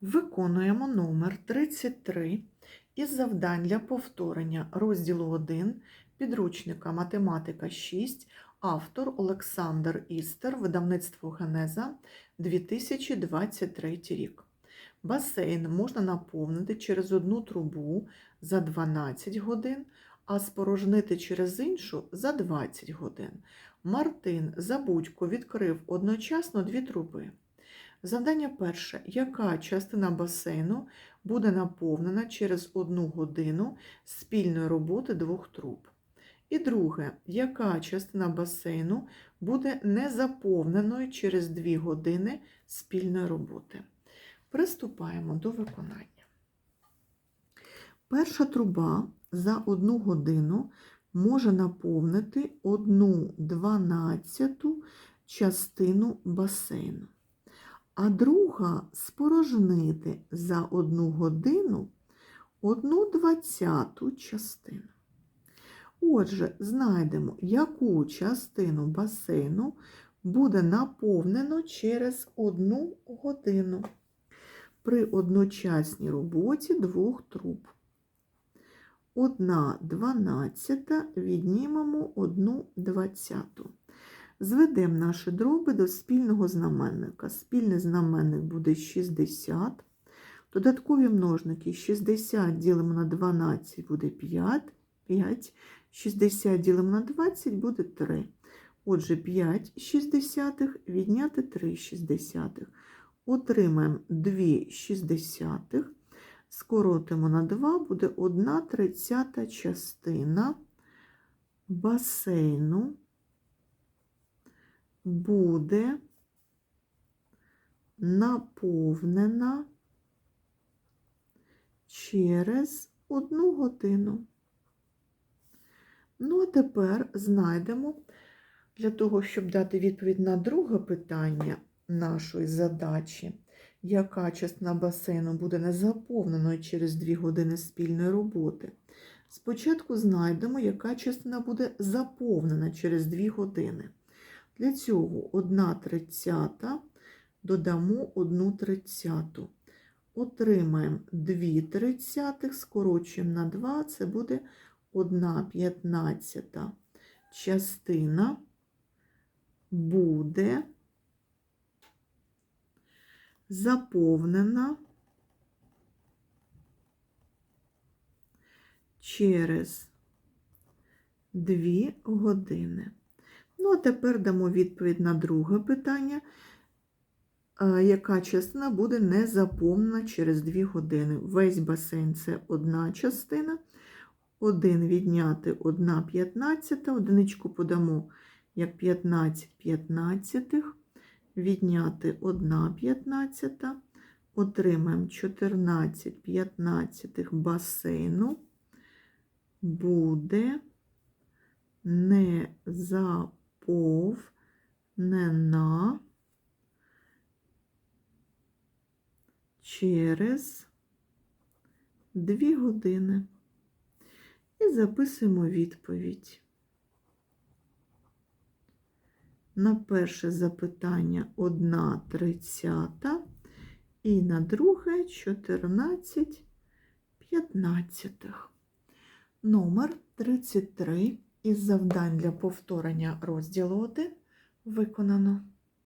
Виконуємо номер 33 із завдань для повторення розділу 1 підручника Математика 6, автор Олександр Істер, видавництво Генеза 2023 рік. Басейн можна наповнити через одну трубу за 12 годин, а спорожнити через іншу за 20 годин. Мартин Забудько відкрив одночасно дві труби. Завдання перше. Яка частина басейну буде наповнена через одну годину спільної роботи двох труб? І друге, яка частина басейну буде незаповненою через 2 години спільної роботи? Приступаємо до виконання. Перша труба за одну годину може наповнити одну дванадцяту частину басейну а друга спорожнити за одну годину одну двадцяту частину. Отже, знайдемо, яку частину басейну буде наповнено через одну годину при одночасній роботі двох труб. Одна дванадцята віднімемо одну двадцяту. Зведемо наші дроби до спільного знаменника. Спільний знаменник буде 60. Додаткові множники 60 ділимо на 12 буде 5. 5. 60 ділимо на 20 буде 3. Отже, 5 шістдесятих відняти 3 шістдесятих. Отримаємо 2 шістдесятих. Скоротимо на 2, буде 1 тридцята частина басейну буде наповнена через одну годину. Ну, а тепер знайдемо, для того, щоб дати відповідь на друге питання нашої задачі, яка частина басейну буде не заповненою через 2 години спільної роботи. Спочатку знайдемо, яка частина буде заповнена через 2 години. Для цього 1 тридцята додамо 1 тридцяту. Отримаємо 2 тридцятих, скорочуємо на 2, це буде 1 п'ятнадцята частина буде заповнена через 2 години. Ну, а тепер дамо відповідь на друге питання, яка частина буде не заповнена через 2 години. Весь басейн це одна частина. 1 відняти 1 п'ятнадцята, одиничку подамо як 15 п'ятнадцятих, відняти 1 п'ятнадцята, отримаємо 14 п'ятнадцятих басейну, буде не заповнена повнена через 2 години. І записуємо відповідь. На перше запитання 1 тридцята і на друге 14 п'ятнадцятих. Номер 33 із завдань для повторення розділу 1 виконано.